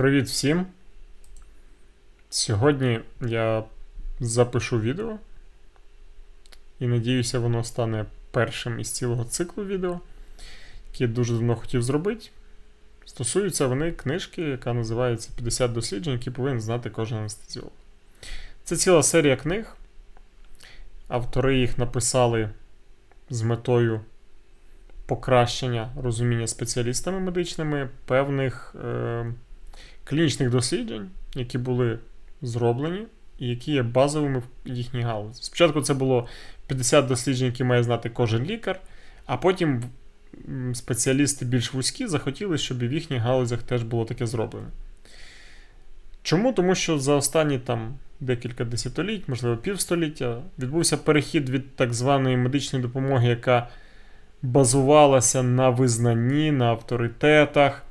Привіт всім! Сьогодні я запишу відео і надіюся, воно стане першим із цілого циклу відео, яке я дуже давно хотів зробити. Стосуються вони книжки, яка називається 50 досліджень, які повинен знати кожен анестезіолог. Це ціла серія книг. Автори їх написали з метою покращення розуміння спеціалістами медичними певних. Е- клінічних досліджень, які були зроблені, і які є базовими в їхній галузі. Спочатку це було 50 досліджень, які має знати кожен лікар, а потім спеціалісти більш вузькі захотіли, щоб і в їхніх галузях теж було таке зроблено. Чому? Тому що за останні там декілька десятиліть, можливо, півстоліття, відбувся перехід від так званої медичної допомоги, яка базувалася на визнанні, на авторитетах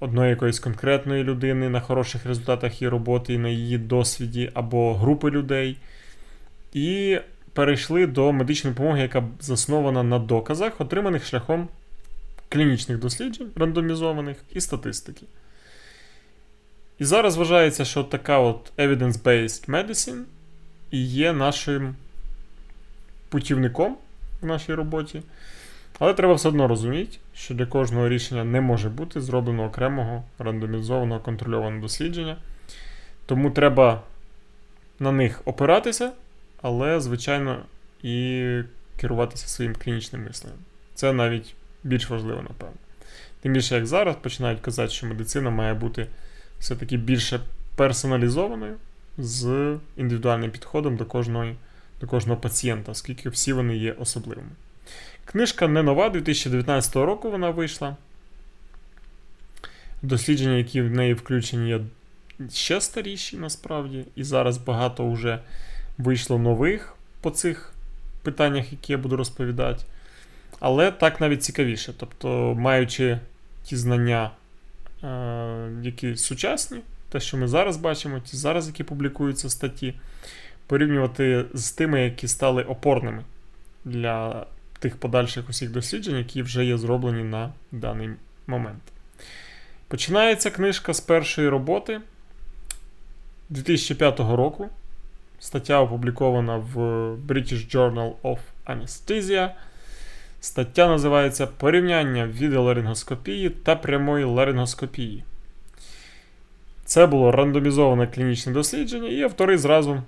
одної якоїсь конкретної людини на хороших результатах її роботи, на її досвіді або групи людей. І перейшли до медичної допомоги, яка заснована на доказах, отриманих шляхом клінічних досліджень, рандомізованих і статистики. І зараз вважається, що така от evidence-based medicine і є нашим путівником в нашій роботі. Але треба все одно розуміти, що для кожного рішення не може бути зроблено окремого рандомізованого контрольованого дослідження. Тому треба на них опиратися, але, звичайно, і керуватися своїм клінічним мисленням. Це навіть більш важливо, напевно. Тим більше, як зараз починають казати, що медицина має бути все-таки більше персоналізованою з індивідуальним підходом до кожного, до кожного пацієнта, оскільки всі вони є особливими. Книжка не нова, 2019 року вона вийшла. Дослідження, які в неї включені, є ще старіші, насправді. І зараз багато вже вийшло нових по цих питаннях, які я буду розповідати. Але так навіть цікавіше. Тобто, маючи ті знання, е, які сучасні, те, що ми зараз бачимо, ті зараз, які публікуються статті, порівнювати з тими, які стали опорними для тих подальших усіх досліджень, які вже є зроблені на даний момент. Починається книжка з першої роботи 2005 року. Стаття опублікована в British Journal of Anesthesia. Стаття називається Порівняння відеоларингоскопії та прямої ларингоскопії. Це було рандомізоване клінічне дослідження, і автори зразу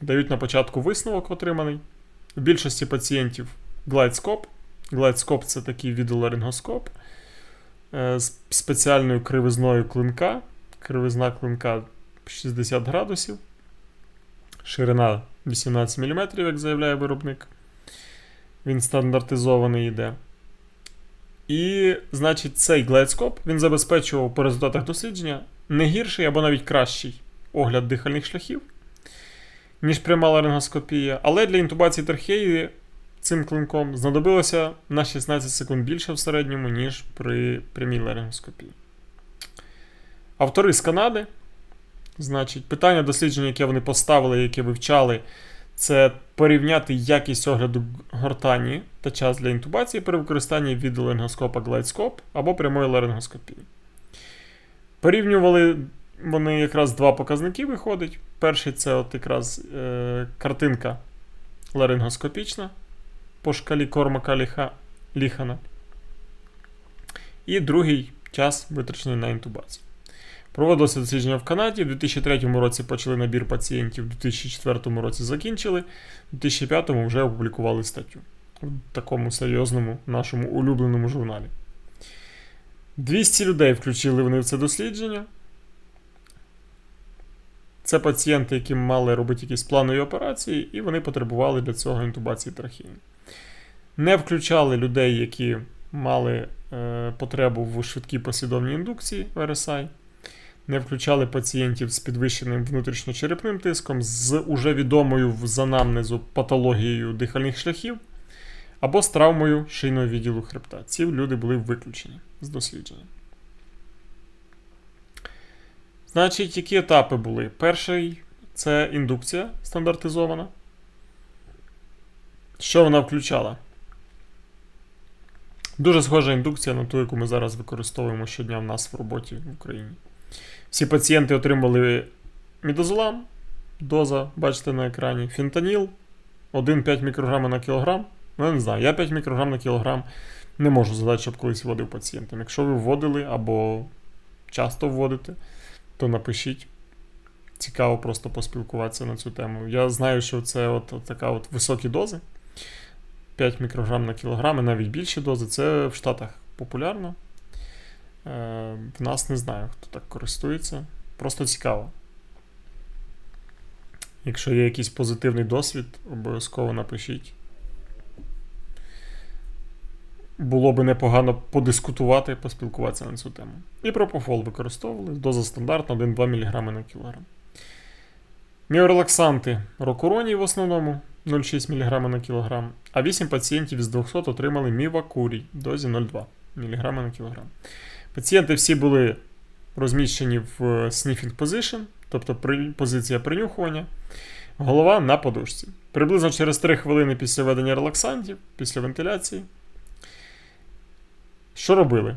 дають на початку висновок отриманий. У більшості пацієнтів глайдскоп. Глайдскоп це такий відеоларингоскоп е, з спеціальною кривизною клинка. Кривизна клинка 60 градусів. Ширина 18 мм, як заявляє виробник. Він стандартизований йде. І, значить, цей глайдскоп він забезпечував по результатах дослідження не гірший або навіть кращий огляд дихальних шляхів, ніж пряма ларингоскопія. Але для інтубації трахеї цим клинком знадобилося на 16 секунд більше в середньому, ніж при прямій ларингоскопії. Автори з Канади. Значить, питання дослідження, яке вони поставили, яке вивчали, це порівняти якість огляду гортані та час для інтубації при використанні відеоларингоскопа глайдскоп або прямої ларингоскопії. Порівнювали вони якраз два показники виходить. Перший це от якраз е, картинка ларингоскопічна по шкалі Кормака Ліха, Ліхана. І другий час витрачений на інтубацію. Проводилося дослідження в Канаді. У 2003 році почали набір пацієнтів, у 2004 році закінчили, у 2005 вже опублікували статтю в такому серйозному нашому улюбленому журналі. 200 людей включили вони в це дослідження. Це пацієнти, які мали робити якісь планові операції, і вони потребували для цього інтубації трахеї. Не включали людей, які мали е, потребу в швидкій послідовній індукції в RSI. Не включали пацієнтів з підвищеним внутрішньочерепним тиском, з уже відомою в занамнезу патологією дихальних шляхів, або з травмою шийного відділу хребта. Ці люди були виключені з дослідження. Значить, які етапи були? Перший це індукція стандартизована. Що вона включала? Дуже схожа індукція на ту, яку ми зараз використовуємо щодня в нас в роботі в Україні. Всі пацієнти отримали мідозолам, доза, бачите на екрані, фентаніл 1,5 мікрограма на кілограм. Ну, я не знаю, я 5 мікрограм на кілограм не можу згадати, щоб колись вводив пацієнтам. Якщо ви вводили або часто вводите, то напишіть. Цікаво просто поспілкуватися на цю тему. Я знаю, що це от, от така от високі дози. 5 мікрограм на кілограм, і навіть більші дози. Це в Штатах популярно. Е, В нас не знаю, хто так користується. Просто цікаво. Якщо є якийсь позитивний досвід, обов'язково напишіть. Було би непогано подискутувати, поспілкуватися на цю тему. І пропофол використовували. Доза стандартна 1-2 мг на кілограм. Міорелаксанти рокуроній в основному 0,6 мг на кілограм, а 8 пацієнтів з 200 отримали мівакурій в дозі 0,2 мг на кілограм. Пацієнти всі були розміщені в sniffing position, тобто позиція принюхування, голова на подушці. Приблизно через 3 хвилини після введення релаксантів, після вентиляції. Що робили?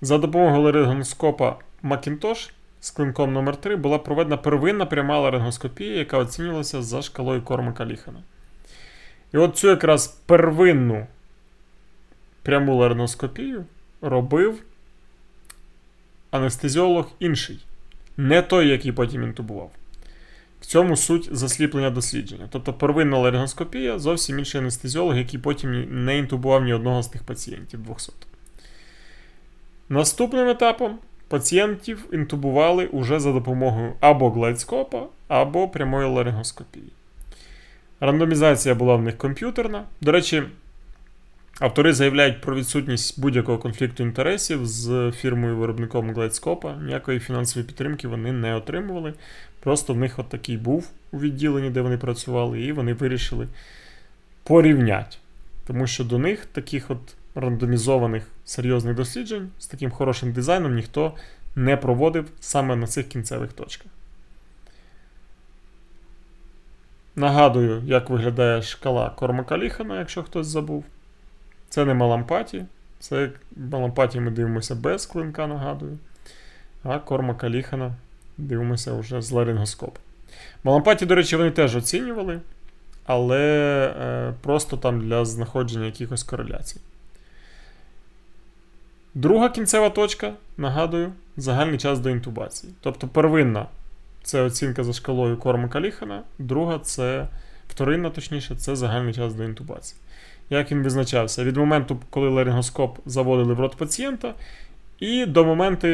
За допомогою ларингоскопа Macintosh з клинком номер 3 була проведена первинна пряма ларингоскопія, яка оцінювалася за шкалою Кормака Ліхана. І от цю якраз первинну пряму ларингоскопію робив анестезіолог інший, не той, який потім інтубував. В цьому суть засліплення дослідження. Тобто первинна ларингоскопія зовсім інший анестезіолог, який потім не інтубував ні одного з тих пацієнтів 200. Наступним етапом пацієнтів інтубували уже за допомогою або глайдскопа, або прямої ларингоскопії. Рандомізація була в них комп'ютерна. До речі, автори заявляють про відсутність будь-якого конфлікту інтересів з фірмою-виробником глайдскопа. Ніякої фінансової підтримки вони не отримували. Просто в них от такий був у відділенні, де вони працювали, і вони вирішили порівняти. Тому що до них таких от рандомізованих серйозних досліджень з таким хорошим дизайном ніхто не проводив саме на цих кінцевих точках. Нагадую, як виглядає шкала Кормака Ліхана, якщо хтось забув. Це не малампаті. Це малампаті ми дивимося без клинка, нагадую. А Кормака Ліхана дивимося вже з ларингоскопу. Малампаті, до речі, вони теж оцінювали, але е, просто там для знаходження якихось кореляцій. Друга кінцева точка, нагадую, загальний час до інтубації. Тобто первинна це оцінка за шкалою Кормака Ліхана, друга це вторинна, точніше, це загальний час до інтубації. Як він визначався? Від моменту, коли ларингоскоп заводили в рот пацієнта, і до моменту,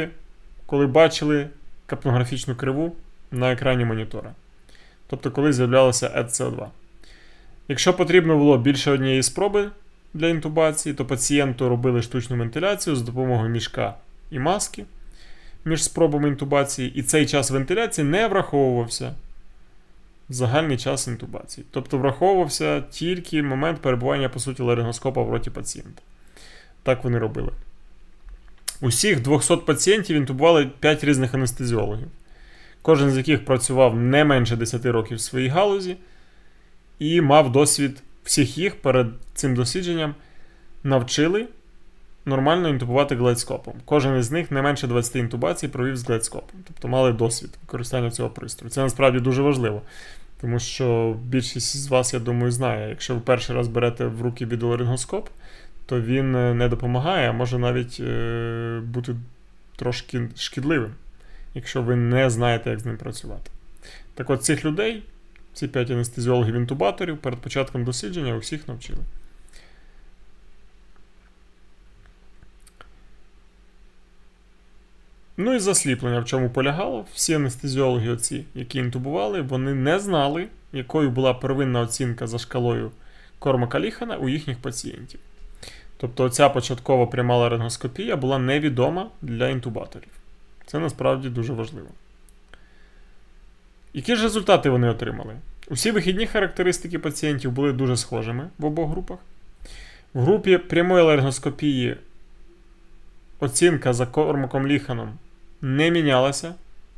коли бачили капнографічну криву на екрані монітора. Тобто, коли з'являлося EDCO2. Якщо потрібно було більше однієї спроби для інтубації, то пацієнту робили штучну вентиляцію з допомогою мішка і маски між спробами інтубації, і цей час вентиляції не враховувався в загальний час інтубації. Тобто враховувався тільки момент перебування, по суті, ларингоскопа в роті пацієнта. Так вони робили. Усіх 200 пацієнтів інтубували 5 різних анестезіологів, кожен з яких працював не менше 10 років в своїй галузі і мав досвід всіх їх перед цим дослідженням навчили нормально інтубувати глайдскопом. Кожен із них не менше 20 інтубацій провів з глайдскопом, тобто мали досвід використання цього пристрою. Це насправді дуже важливо. Тому що більшість з вас, я думаю, знає, якщо ви перший раз берете в руки відеоларингоскоп, то він не допомагає, а може навіть е, бути трошки шкідливим, якщо ви не знаєте, як з ним працювати. Так от цих людей, ці 5 анестезіологів-інтубаторів, перед початком дослідження усіх навчили. Ну і засліплення, в чому полягало. Всі анестезіологи, оці, які інтубували, вони не знали, якою була первинна оцінка за шкалою Кормака Ліхана у їхніх пацієнтів. Тобто ця початкова пряма ларингоскопія була невідома для інтубаторів. Це насправді дуже важливо. Які ж результати вони отримали? Усі вихідні характеристики пацієнтів були дуже схожими в обох групах. В групі прямої ларингоскопії оцінка за кормаком ліханом не мінялася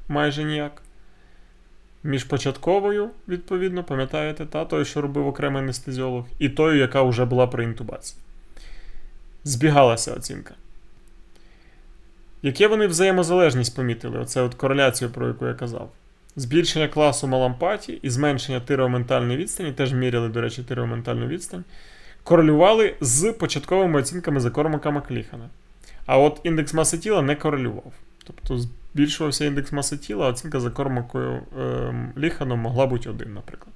майже ніяк. Між початковою, відповідно, пам'ятаєте, та той, що робив окремий анестезіолог, і тою, яка вже була при інтубації. Збігалася оцінка. Яке вони взаємозалежність помітили? Оце от кореляцію, про яку я казав. Збільшення класу малампаті і зменшення тиреоментальної відстані, теж міряли, до речі, тиреоментальну відстань, корелювали з початковими оцінками за Кормака Макліхана. А от індекс маси тіла не корелював. Тобто збільшувався індекс маси тіла, а оцінка за Кормакою е, Ліханом могла бути один, наприклад.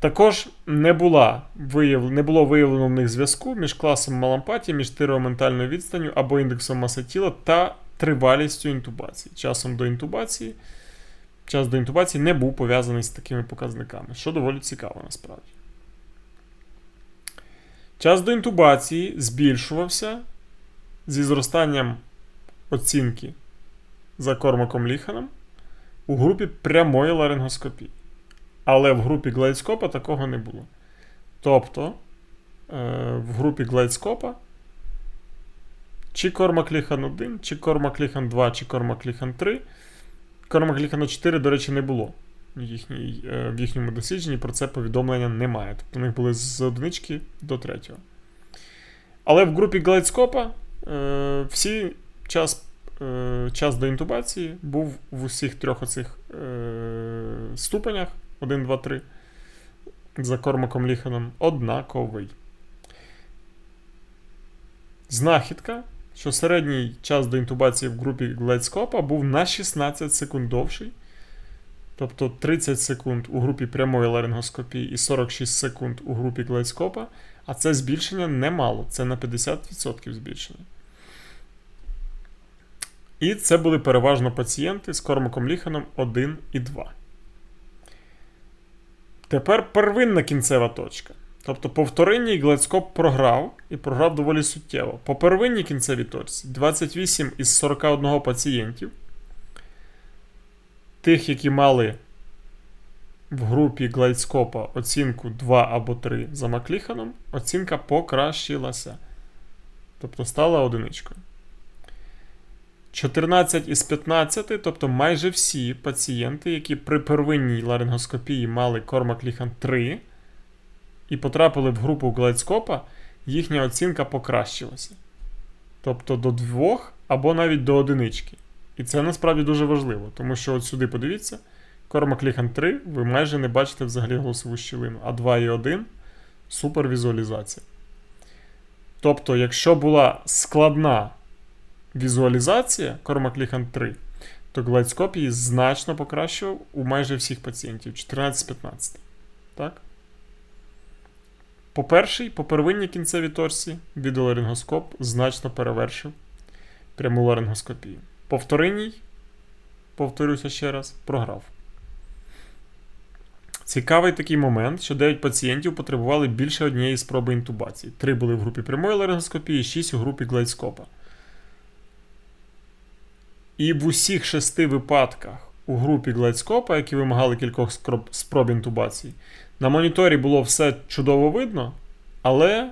Також не була вияв... не було виявлено в них зв'язку між класом малампатії, між тиреоментальною відстанню або індексом маси тіла та тривалістю інтубації. Часом до інтубації. Час до інтубації не був пов'язаний з такими показниками, що доволі цікаво насправді. Час до інтубації збільшувався зі зростанням оцінки за кормаком Ліханом у групі прямої ларингоскопії. Але в групі глайдскопа такого не було. Тобто, е, в групі глайдскопа чи Кормак Ліхан 1, чи Кормак Ліхан 2, чи Кормак Ліхан 3. Кормак Ліхана 4, до речі, не було. Їхній, е, в їхньому дослідженні про це повідомлення немає. Тобто у них були з одинички до третього. Але в групі глайдскопа е, всі час е, час до інтубації був в усіх трьох оцих е, ступенях 1, 2, 3 за Кормаком Ліханом однаковий. Знахідка, що середній час до інтубації в групі глайдскопа був на 16 секунд довший. Тобто 30 секунд у групі прямої ларингоскопії і 46 секунд у групі глайдскопа, а це збільшення немало, це на 50% збільшення. І це були переважно пацієнти з кормаком ліханом 1 і 2. Тепер первинна кінцева точка. Тобто по вторинній глецкоп програв і програв доволі суттєво. По первинній кінцевій точці 28 із 41 пацієнтів. Тих, які мали в групі глайдскопа оцінку 2 або 3 за Макліханом, оцінка покращилася. Тобто стала одиничкою. 14 із 15, тобто майже всі пацієнти, які при первинній ларингоскопії мали Кормак-Ліхан 3 і потрапили в групу глайдскопа, їхня оцінка покращилася. Тобто до 2 або навіть до одинички. І це насправді дуже важливо, тому що от сюди подивіться, Кормак-Ліхан 3, ви майже не бачите взагалі голосову щілину, а 2 і 1 супервізуалізація. Тобто, якщо була складна візуалізація Кормак-Ліхан 3, то глайдскоп її значно покращував у майже всіх пацієнтів 14-15. Так? По першій, по первинній кінцевій торсі відеоларингоскоп значно перевершив пряму ларингоскопію. По вторинній, повторюся ще раз, програв. Цікавий такий момент, що 9 пацієнтів потребували більше однієї спроби інтубації. 3 були в групі прямої ларингоскопії, 6 у групі глайдскопа. І в усіх шести випадках у групі глайдскопа, які вимагали кількох спроб інтубації, на моніторі було все чудово видно, але,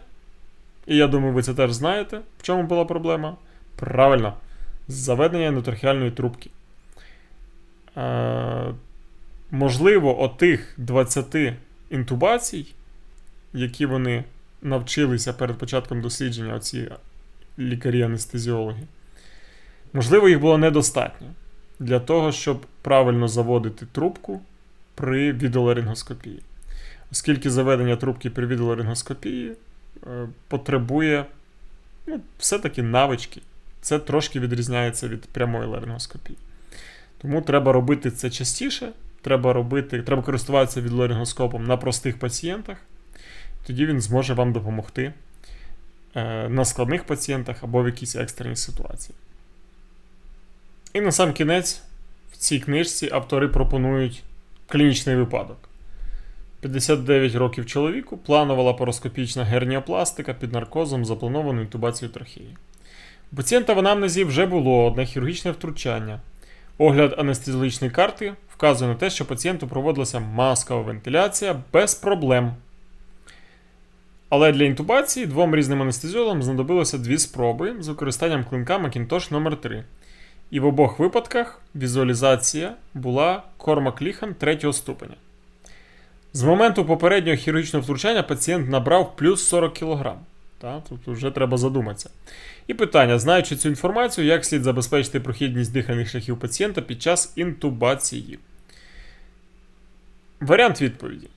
і я думаю, ви це теж знаєте, в чому була проблема? Правильно, заведення ендотрахеальної трубки. Е, Можливо, отих 20 інтубацій, які вони навчилися перед початком дослідження, оці лікарі-анестезіологи, можливо, їх було недостатньо для того, щоб правильно заводити трубку при відеоларингоскопії. Оскільки заведення трубки при відеоларингоскопії е, потребує ну, все-таки навички. Це трошки відрізняється від прямої ларингоскопії. Тому треба робити це частіше. Треба робити, треба користуватися відларингоскопом на простих пацієнтах. Тоді він зможе вам допомогти е, на складних пацієнтах або в якійсь екстреній ситуації. І на сам кінець, в цій книжці автори пропонують клінічний випадок. 59 років чоловіку, планова лапароскопічна герніопластика під наркозом запланованою інтубацією трахеї. У пацієнта в анамнезі вже було одне хірургічне втручання. Огляд анестезіологічної карти вказує на те, що пацієнту проводилася маскова вентиляція без проблем. Але для інтубації двом різним анестезіологам знадобилося дві спроби з використанням клинка Macintosh номер 3 І в обох випадках візуалізація була Кормак-Ліхан третього ступеня. З моменту попереднього хірургічного втручання пацієнт набрав плюс 40 кг. Та? Тобто вже треба задуматися. І питання: знаючи цю інформацію, як слід забезпечити прохідність дихальних шляхів пацієнта під час інтубації? Варіант відповіді.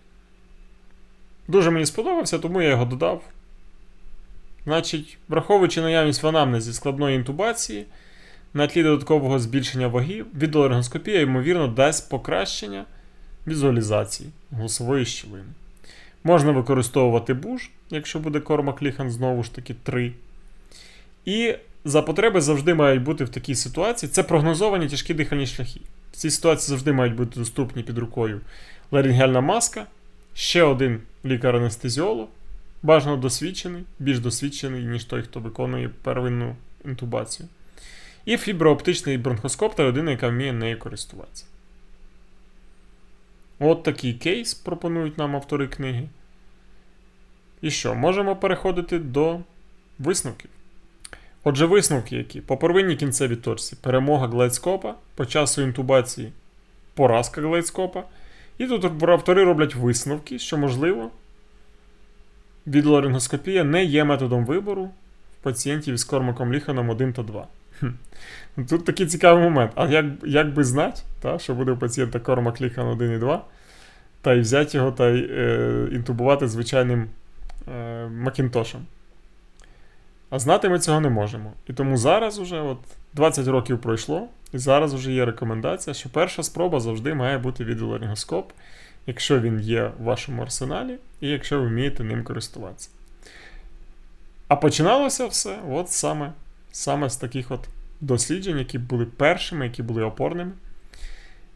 Дуже мені сподобався, тому я його додав. Значить, враховуючи наявність в анамнезі складної інтубації, на тлі додаткового збільшення ваги, відеоларингоскопія, ймовірно, дасть покращення візуалізації голосової щілини. Можна використовувати буш, якщо буде кормак ліхан, знову ж таки 3. І за потреби завжди мають бути в такій ситуації. Це прогнозовані тяжкі дихальні шляхи. В цій ситуації завжди мають бути доступні під рукою ларингеальна маска, ще один лікар-анестезіолог, бажано досвідчений, більш досвідчений, ніж той, хто виконує первинну інтубацію. І фіброоптичний бронхоскоп та людина, яка вміє нею користуватися. От такий кейс пропонують нам автори книги. І що, можемо переходити до висновків. Отже, висновки які? По первинній кінцевій точці перемога глайдскопа, по часу інтубації поразка глайдскопа. І тут автори роблять висновки, що, можливо, відеоларингоскопія не є методом вибору в пацієнтів із кормаком ліханом 1 та 2. Тут такий цікавий момент. А як як би знати, та, що буде у пацієнта кормак ліхан 1 і 2, та й взяти його та й е, інтубувати звичайним е, макінтошем. А знати ми цього не можемо. І тому зараз уже от 20 років пройшло, і зараз вже є рекомендація, що перша спроба завжди має бути відеоларингоскоп, якщо він є в вашому арсеналі, і якщо ви вмієте ним користуватися. А починалося все от саме, саме з таких от досліджень, які були першими, які були опорними.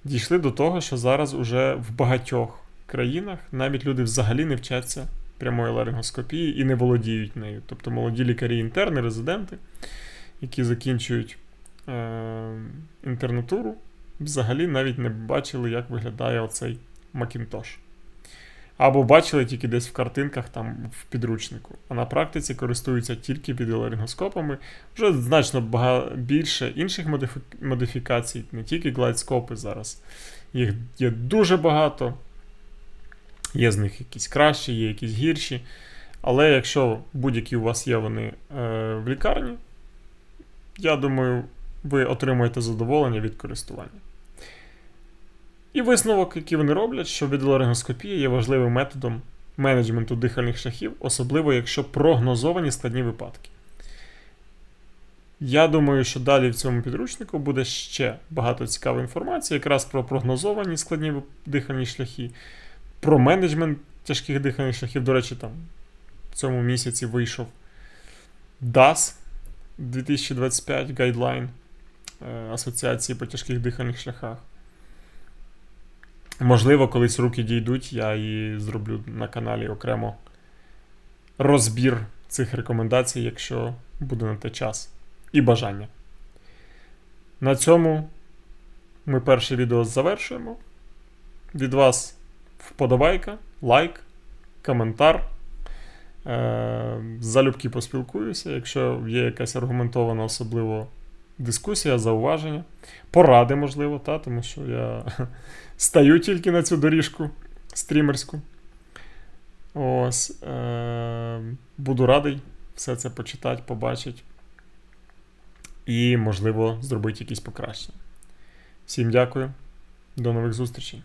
Дійшли до того, що зараз уже в багатьох країнах навіть люди взагалі не вчаться прямої ларингоскопії і не володіють нею. Тобто молоді лікарі, інтерни, резиденти, які закінчують е- інтернатуру, взагалі навіть не бачили, як виглядає оцей Макінтош. Або бачили тільки десь в картинках там в підручнику. А на практиці користуються тільки відеоларингоскопами. Вже значно бага... більше інших модифі... модифікацій, не тільки глайдскопи зараз. Їх є дуже багато. Є з них якісь кращі, є якісь гірші. Але якщо будь-які у вас є вони е, в лікарні, я думаю, ви отримуєте задоволення від користування. І висновок, який вони роблять, що відеоларингоскопія є важливим методом менеджменту дихальних шляхів, особливо якщо прогнозовані складні випадки. Я думаю, що далі в цьому підручнику буде ще багато цікавої інформації, якраз про прогнозовані складні дихальні шляхи, про менеджмент тяжких дихальних шляхів. До речі, там в цьому місяці вийшов DAS 2025 гайдлайн Асоціації по тяжких дихальних шляхах. Можливо, колись руки дійдуть, я і зроблю на каналі окремо розбір цих рекомендацій, якщо буде на те час і бажання. На цьому ми перше відео завершуємо. Від вас вподобайка, лайк, коментар. Е, залюбки поспілкуюся, якщо є якась аргументована, особливо дискусія, зауваження, поради, можливо, та, тому що я стаю тільки на цю доріжку стрімерську. Ось. Е- Буду радий все це почитати, побачити. І, можливо, зробити якісь покращення. Всім дякую, до нових зустрічей.